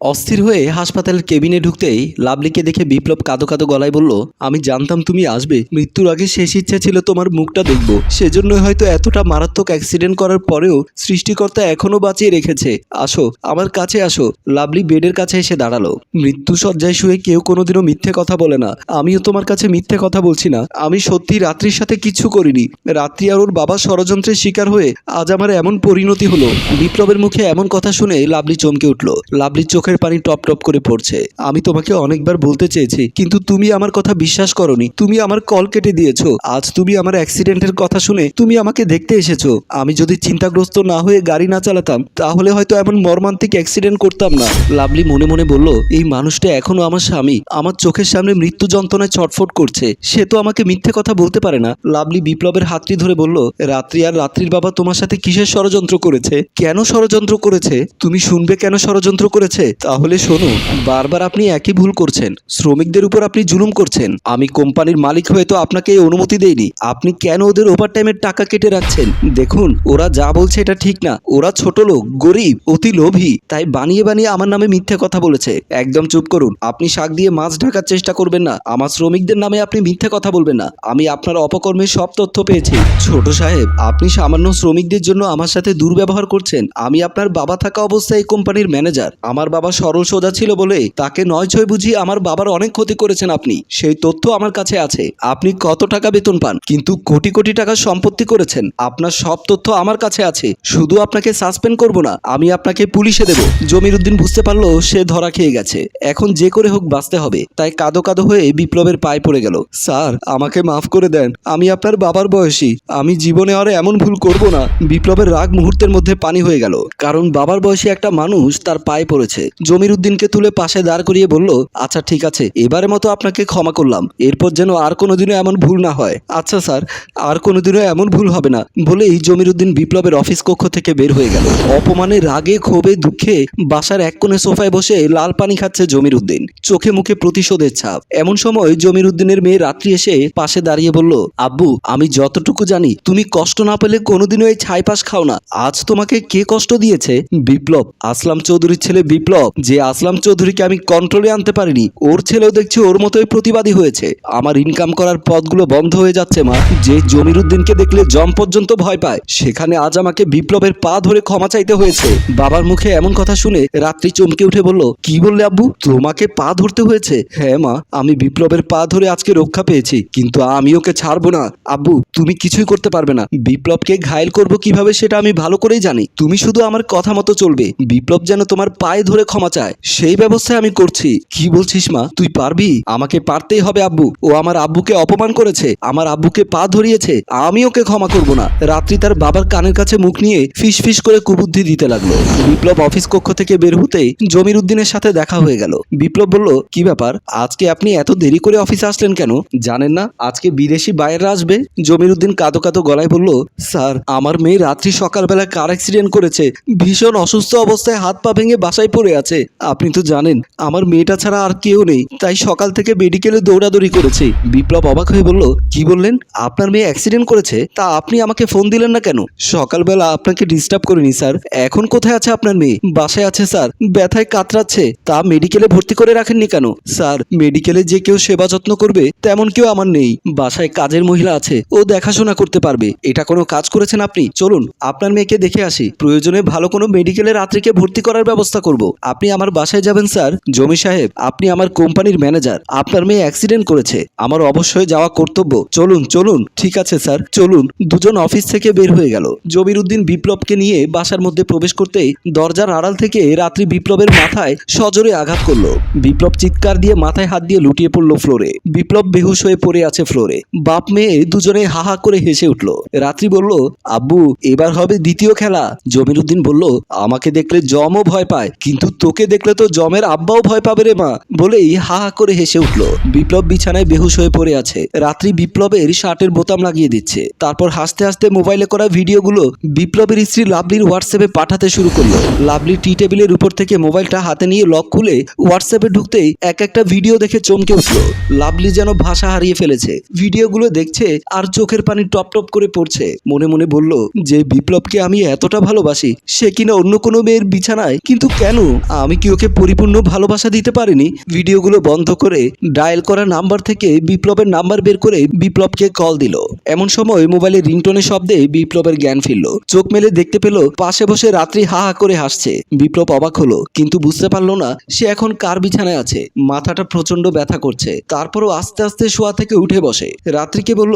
অস্থির হয়ে হাসপাতালের কেবিনে ঢুকতেই লাভলিকে দেখে বিপ্লব কাঁদো কাঁদো গলায় বলল, আমি জানতাম তুমি আসবে। মৃত্যুর আগে শেষ ইচ্ছা ছিল তোমার মুখটা দেখব। সেজন্য হয়তো এতটা মারাত্মক অ্যাক্সিডেন্ট করার পরেও সৃষ্টিকর্তা এখনও বাঁচিয়ে রেখেছে। আসো, আমার কাছে আসো। লাভলি বেডের কাছে এসে দাঁড়াল। মৃত্যু সজ্জায় শুয়ে কেউ কোনোদিনও মিথ্যে কথা বলে না। আমিও তোমার কাছে মিথ্যে কথা বলছি না। আমি সত্যি রাত্রির সাথে কিছু করিনি। রাত্রি আর ওর বাবা ষড়যন্ত্রের শিকার হয়ে আজ আমার এমন পরিণতি হলো। বিপ্লবের মুখে এমন কথা শুনে লাভলি চমকে উঠল। লাভলির চোখের পানি টপ টপ করে পড়ছে। আমি তোমাকে অনেকবার বলতে চেয়েছি, কিন্তু তুমি আমার কথা বিশ্বাস করনি। তুমি আমার কল কেটে দিয়েছ। আজ তুমি আমার অ্যাক্সিডেন্টের কথা শুনে তুমি আমাকে দেখতে এসেছ। আমি যদি চিন্তাগ্রস্ত না হয়ে গাড়ি না চালাতাম, তাহলে হয়তো এমন মর্মান্তিক অ্যাক্সিডেন্ট করতাম না। লাভলি মনে মনে বলল, এই মানুষটা এখনও আমার স্বামী। আমার চোখের সামনে মৃত্যু যন্ত্রণায় ছটফট করছে। সে তো আমাকে মিথ্যে কথা বলতে পারে না। লাভলি বিপ্লবের হাতটি ধরে বলল, রাত্রি আর রাত্রির বাবা তোমার সাথে কিসের ষড়যন্ত্র করেছে? কেন ষড়যন্ত্র করেছে? তুমি শুনবে কেন ষড়যন্ত্র করেছে? তাহলে শোনো, বারবার আপনি একই ভুল করছেন। শ্রমিকদের উপর আপনি জুলুম করছেন। আমি কোম্পানির মালিক হয়ে তো আপনাকে এই অনুমতি দেইনি। আপনি কেন ওদের ওভার টাইমের টাকা কেটে রাখছেন? দেখুন, ওরা যা বলছে এটা ঠিক না। ওরা ছোট লোক, গরিব, অতি লোভী, তাই বানিয়ে বানিয়ে আমার নামে মিথ্যে কথা বলেছে। একদম চুপ করুন। আপনি শাক দিয়ে মাছ ঢাকার চেষ্টা করবেন না। আমার শ্রমিকদের নামে আপনি মিথ্যে কথা বলবেন না। আমি আপনার অপকর্মের সব তথ্য পেয়েছি। ছোট সাহেব, আপনি সামান্য শ্রমিকদের জন্য আমার সাথে দুর্ব্যবহার করছেন। আমি আপনার বাবা থাকা অবস্থায় এই কোম্পানির ম্যানেজার আমার বাবা সরল সোজা ছিল বলে তাকে নয় ছয় বুঝি আমার বাবার অনেক ক্ষতি করেছেন আপনি। সেই তথ্য আমার কাছে আছে। আপনি কত টাকা বেতন পান? কিন্তু কোটি কোটি টাকা সম্পত্তি করেছেন। আপনার সব তথ্য আমার কাছে আছে। শুধু আপনাকে সাসপেন্ড করব না, আমি আপনাকে পুলিশে দেব। জমির উদ্দিন বুঝতে পারল সে ধরা খেয়ে গেছে। এখন যে করে হোক বাঁচতে হবে। তাই কাদো কাদো হয়ে বিপ্লবের পায়ে পড়ে গেল। স্যার, আমাকে মাফ করে দেন। আমি আপনার বাবার বয়সী। আমি জীবনে আর এমন ভুল করব না। বিপ্লবের রাগ মুহূর্তের মধ্যে পানি হয়ে গেল। কারণ বাবার বয়সী একটা মানুষ তার পায়ে পড়েছে। জমির উদ্দিনকে তুলে পাশে দাঁড় করিয়ে বলল আচ্ছা ঠিক আছে, এবারের মতো আপনাকে ক্ষমা করলাম। এরপর যেন আর কোনোদিনও এমন ভুল না হয়। আচ্ছা স্যার, আর কোনোদিনও এমন ভুল হবে না। বলেই জমির উদ্দিন বিপ্লবের অফিস কক্ষ থেকে বের হয়ে গেল। অপমানে রাগে, ক্ষোভে, দুঃখে বাসার এক কোণে সোফায় বসে লাল পানি খাচ্ছে জমির উদ্দিন চোখে মুখে প্রতিশোধের ছাপ। এমন সময় জমির উদ্দিনের মেয়ে রাত্রি এসে পাশে দাঁড়িয়ে বলল, আব্বু, আমি যতটুকু জানি, তুমি কষ্ট না পেলে কোনোদিনও এই ছাই পাশ খাও না। আজ তোমাকে কে কষ্ট দিয়েছে? বিপ্লব, আসলাম চৌধুরীর ছেলে বিপ্লব। যে আসলাম চৌধুরীকে আমি কন্ট্রোলে আনতে পারিনি। ওর ছেলেও দেখছি ওর মতোই প্রতিবাদী হয়েছে। আমার ইনকাম করার পথগুলো বন্ধ হয়ে যাচ্ছে, মা। যে জমির উদ্দিনকে দেখলে জম পর্যন্ত ভয় পায়, সেখানে আজ আমাকে বিপ্লবের পা ধরে ক্ষমা চাইতে হয়েছে। বাবার মুখে এমন কথা শুনে রাত্রি চমকে উঠে বলল, কি বললে আব্বু? তোমাকে পা ধরতে হয়েছে? হ্যাঁ মা, আমি বিপ্লবের পা ধরে আজকে রক্ষা পেয়েছি, কিন্তু আমি ওকে ছাড়বো না। আব্বু, তুমি কিছুই করতে পারবে না। বিপ্লবকে ঘায়েল করব কীভাবে সেটা আমি ভালো করেই জানি। তুমি শুধু আমার কথা মতো চলবে। বিপ্লব যেন তোমার পায়ে ধরে ক্ষমা চায়। সেই ব্যবস্থায় আমি করছি। কি বলছিস মা? তুই পারবি? আমাকে পারতেই হবে আব্বু। ও আমার আব্বুকে অপমান করেছে। আমার আব্বুকে পা ধরিয়েছে। আমি ওকে ক্ষমা করব না। রাত্রি তার বাবার কানের কাছে মুখ নিয়ে ফিস ফিস করে কুবুদ্ধি দিতে লাগল। বিপ্লব অফিস কক্ষ থেকে বের হতেই জমির উদ্দিনের সাথে দেখা হয়ে গেল। বিপ্লব বলল, কি ব্যাপার? আজকে আপনি এত দেরি করে অফিসে আসলেন কেন? জানেন না, আজকে বিদেশি বাইরেরা আসবে? জমির উদ্দিন কাদো কাদো গলায় বলল, স্যার, আমার মেয়ে রাত্রি সকালবেলা কার অ্যাক্সিডেন্ট করেছে? ভীষণ অসুস্থ অবস্থায় হাত পা ভেঙে বাসায় পড়ে আছে। আপনি তো জানেন, আমার মেয়েটা ছাড়া আর কেউ নেই। তাই সকাল থেকে মেডিকেলে দৌড়াদৌড়ি করেছে। বিপ্লব অবাক হয়ে বলল, কি বললেন? আপনার মেয়ে অ্যাক্সিডেন্ট করেছে? তা আপনি আমাকে ফোন দিলেন না কেন? সকালবেলা আপনাকে ডিস্টার্ব করিনি, স্যার। এখন কোথায় আছে আপনার মেয়ে? বাসায় আছে, স্যার। ব্যথায় কাতরাচ্ছে। তা মেডিকেলে ভর্তি করে রাখেননি কেন? স্যার, মেডিকেলে যে কেউ সেবা যত্ন করবে, তেমন কেউ আমার নেই। বাসায় কাজের মহিলা আছে। ও দেখাশোনা করতে পারবে। এটা কোনো কাজ করেছেন আপনি? চলুন, আপনার মেয়েকে দেখে আসি। প্রয়োজনে ভালো কোনো মেডিকেলে রাত্রিকে ভর্তি করার ব্যবস্থা করব। আপনি আমার বাসায় যাবেন, স্যার। জমি সাহেব, আপনি আমার কোম্পানির ম্যানেজার। আপনার মেয়ে অ্যাক্সিডেন্ট করেছে। আমার অবশ্যই যাওয়া কর্তব্য। চলুন চলুন। ঠিক আছে, স্যার। চলুন। দুজন অফিস থেকে বের হয়ে গেল। জমির উদ্দিন বিপ্লবকে নিয়ে বাসার মধ্যে প্রবেশ করতেই দরজার আড়াল থেকে রাত্রি বিপ্লবের মাথায় সজোরে আঘাত করল। বিপ্লব চিৎকার দিয়ে মাথায় হাত দিয়ে লুটিয়ে পড়ল ফ্লোরে। বিপ্লব বেহুশ হয়ে পড়ে আছে ফ্লোরে। বাপ মেয়ে দুজনে হাহা করে হেসে উঠল। রাত্রি বলল, আব্বু, এবার হবে দ্বিতীয় খেলা। জমির উদ্দিন বলল, আমাকে দেখলে জমও ভয় পায়, কিন্তু তোকে দেখলে তো জমের আব্বাও ভয় পাবে রে মা, বলেই হা হা করে হেসে উঠল। বিপ্লব বিছানায় বেহুশ হয়ে পড়ে আছে। রাত্রি বিপ্লবের শার্টের বোতাম লাগিয়ে দিচ্ছে। তারপর হাসতে হাসতে মোবাইলে করা ভিডিওগুলো বিপ্লবের স্ত্রী লাভলির হোয়াটসঅ্যাপে পাঠাতে শুরু করল। লাভলি টি টেবিলের উপর থেকে মোবাইলটা হাতে নিয়ে লক খুলে হোয়াটসঅ্যাপে ঢুকতেই এক একটা ভিডিও দেখে চমকে উঠল। লাভলি যেন ভাষা হারিয়ে ফেলেছে। ভিডিওগুলো দেখছে আর চোখের পানি টপ টপ করে পড়ছে। মনে মনে বলল, যে বিপ্লবকে আমি এতটা ভালোবাসি, সে কিনা অন্য কোনো মেয়ের বিছানায়, কিন্তু কেন আমি কি ওকে পরিপূর্ণ ভালোবাসা দিতে পারিনি? ভিডিওগুলো বন্ধ করে ডায়াল করা নাম্বার থেকে বিপ্লবের নাম্বার বের করে বিপ্লবকে কল দিল। এমন সময় মোবাইলের রিংটনের শব্দে বিপ্লবের জ্ঞান ফিরল। চোখ মেলে দেখতে পেল, পাশে বসে রাত্রি হা হা করে হাসছে। বিপ্লব অবাক হলো, কিন্তু বুঝতে পারল না সে এখন কার বিছানায় আছে। মাথাটা প্রচণ্ড ব্যথা করছে। তারপরও আস্তে আস্তে শোয়া থেকে উঠে বসে। রাত্রিকে বলল,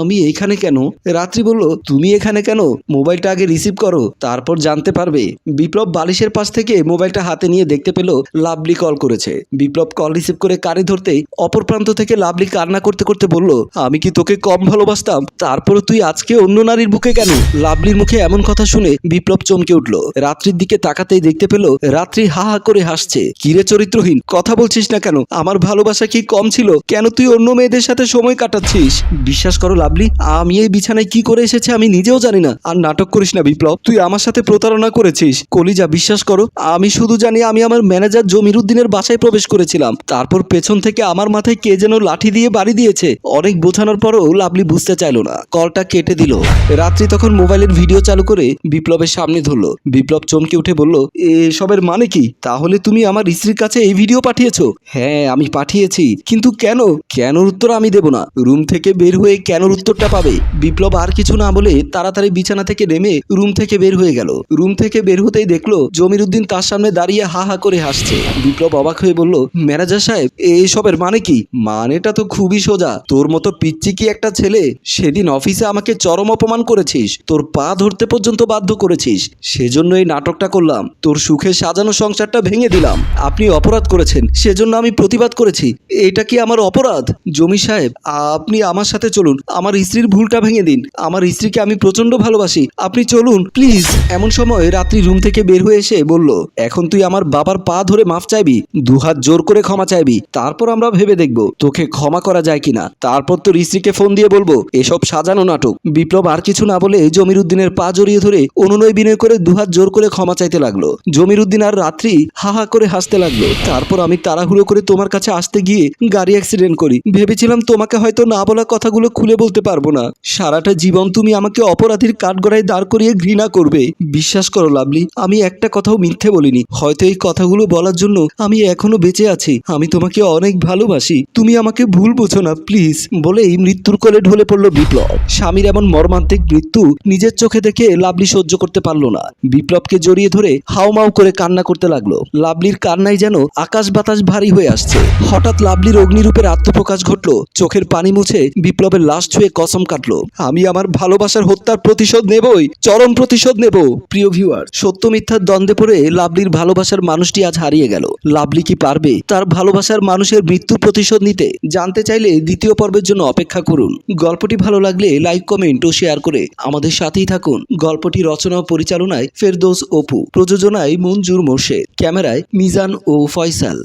আমি এখানে কেন? রাত্রি বলল, তুমি এখানে কেন? মোবাইলটা আগে রিসিভ করো, তারপর জানতে পারবে। বিপ্লব বালিশের পাশ থেকে মোবাইলটা হাতে নিয়ে দেখতে পেল লাভলি কল করেছে। বিপ্লব কল রিসিভ করে কানে ধরতেই অপর প্রান্ত থেকে লাভলি কান্না করতে করতে বলল, আমি কি তোকে কম ভালোবাসতাম? তারপরে তুই আজকে অন্য নারীর বুকে কেন? লাভলির মুখে এমন কথা শুনে বিপ্লব চমকে উঠল। রাত্রির দিকে তাকাতেই দেখতে পেল রাত্রি হা হা করে হাসছে। কিরে চরিত্রহীন? কথা বলছিস না কেন? আমার ভালোবাসা কি কম ছিল? কেন তুই অন্য মেয়েদের সাথে সময় কাটাচ্ছিস? বিশ্বাস করো লাভলি, আমি এই বিছানায় কি করে এসেছে আমি নিজেও জানি না। আর নাটক করিস না বিপ্লব, তুই আমার সাথে প্রতারণা করেছিস। কলিজা, বিশ্বাস করো, আমি শুধু জানি আমি আমার ম্যানেজার জমির উদ্দিনের বাসায় প্রবেশ করেছিলাম। তারপর পেছন থেকে আমার মাথায় কে যেন লাঠি দিয়ে বাড়ি দিয়েছে। অনেক বোঝানোর পরও লাভলি বুঝতে চাইলো না। কলটা কেটে দিল। রাত্রি তখন মোবাইলের ভিডিও চালু করে বিপ্লবের সামনে ধরলো। বিপ্লব চমকে উঠে বলল এসবের মানে কি? তাহলে তুমি আমার স্ত্রীর কাছে এই ভিডিও পাঠিয়েছো? হ্যাঁ আমি পাঠিয়েছি। কিন্তু কেন? কেনর উত্তর আমি দেব না। রুম থেকে বের হয়ে কেনর উত্তরটা পাবে? বিপ্লব আর কিছু না বলে তাড়াতাড়ি বিছানা থেকে নেমে রুম থেকে বের হয়ে গেল। রুম থেকে বের হতেই দেখল জমির উদ্দিন তার সামনে দাঁড়িয়ে হা হা করে হাসছে। বিপ্লব অবাক হয়ে বলল, ম্যানেজার সাহেব এইসবের মানে কি? মানেটা তো খুবই সোজা। তোর মতো পিচ্ছি কি একটা ছেলে সেদিন অফিসে আমাকে চরম অপমান করেছিস, তোর পা ধরতে পর্যন্ত বাধ্য করেছিস। সেজন্য এই নাটকটা করলাম। তোর সুখে সাজানো সংসারটা ভেঙে দিলাম। আপনি অপরাধ করেছেন, সেজন্য আমি প্রতিবাদ করেছি। এটা কি আমার অপরাধ? জমি সাহেব, আপনি আমার সাথে চলুন। আমার স্ত্রীর ভুলটা ভেঙে দিন। আমার স্ত্রীকে আমি প্রচণ্ড ভালোবাসি। আপনি চলুন, প্লিজ। এমন সময় রাত্রি রুম থেকে বের হয়ে এসে বলল, এখন তুই আমার বাবার পা ধরে মাফ চাইবি, দুহাত জোর করে ক্ষমা চাইবি, তারপর আমরা ভেবে দেখব তোকে ক্ষমা করা যায় কিনা। তারপর তোর স্ত্রীকে ফোন দিয়ে বলব, এসব সাজানো নাটক। বিপ্লব আর কিছু না বলে জমির উদ্দিনের পা জড়িয়ে ধরে অনুনয় বিনয় করে দুহাত জোর করে ক্ষমা চাইতে লাগল। জমির উদ্দিন আর রাত্রি হা হা করে হাসতে লাগল। তারপর আমি তাড়াহুড়ো করে তোমার কাছে আসতে গিয়ে গাড়ি অ্যাক্সিডেন্ট করি। ভেবেছিলাম তোমাকে হয়তো না বলা কথাগুলো খুলে বলতে পারব না। সারাটা জীবন তুমি আমাকে অপরাধীর কাঠগড়ায় দাঁড় করিয়ে ঘৃণা করবে। বিশ্বাস করো লাভলি আমি একটা কথাও মিথ্যে বলিনি। হয়তো এই কথাগুলো বলার জন্য আমি এখনও বেঁচে আছি। আমি তোমাকে অনেক ভালোবাসি। তুমি আমাকে ভুল বোঝো না, প্লিজ। বলেই মৃত্যুর কোলে ঢলে পড়ল বিপ্লব। স্বামীর এমন মর্মান্তিক মৃত্যু নিজের চোখে দেখে লাভলি সহ্য করতে পারল না। বিপ্লবকে জড়িয়ে ধরে হাউমাউ করে কান্না করতে লাগল। লাভলির কান্নায় যেন আকাশ বাতাস ভারী হয়ে আসছে। হঠাৎ লাভলির অগ্নিরূপের আত্মপ্রকাশ ঘটলো। চোখের পানি মুছে বিপ্লবের লাশ ছুঁয়ে কসম কাটলো। আমি আমার ভালোবাসার হত্যার প্রতিশোধ নেবই, চরম প্রতিশোধ নেব। প্রিয় ভিউয়ার সত্য মিথ্যার দ্বন্দ্বে পড়ে লাভলির ভালোবাসার মানুষটি আজ হারিয়ে গেল। লাভলি কি পারবে? তার ভালোবাসার মানুষের মৃত্যুর প্রতিশোধ নিতে। জানতে চাইলে দ্বিতীয় পর্বের জন্য অপেক্ষা করুন। গল্পটি ভালো লাগলে লাইক, কমেন্ট ও শেয়ার করে আমাদের সাথেই থাকুন। গল্পটি রচনা ও পরিচালনায় ফেরদোস অপু। প্রযোজনায় মঞ্জুর মোর্শেদ। ক্যামেরায় মিজান ও ফয়সাল।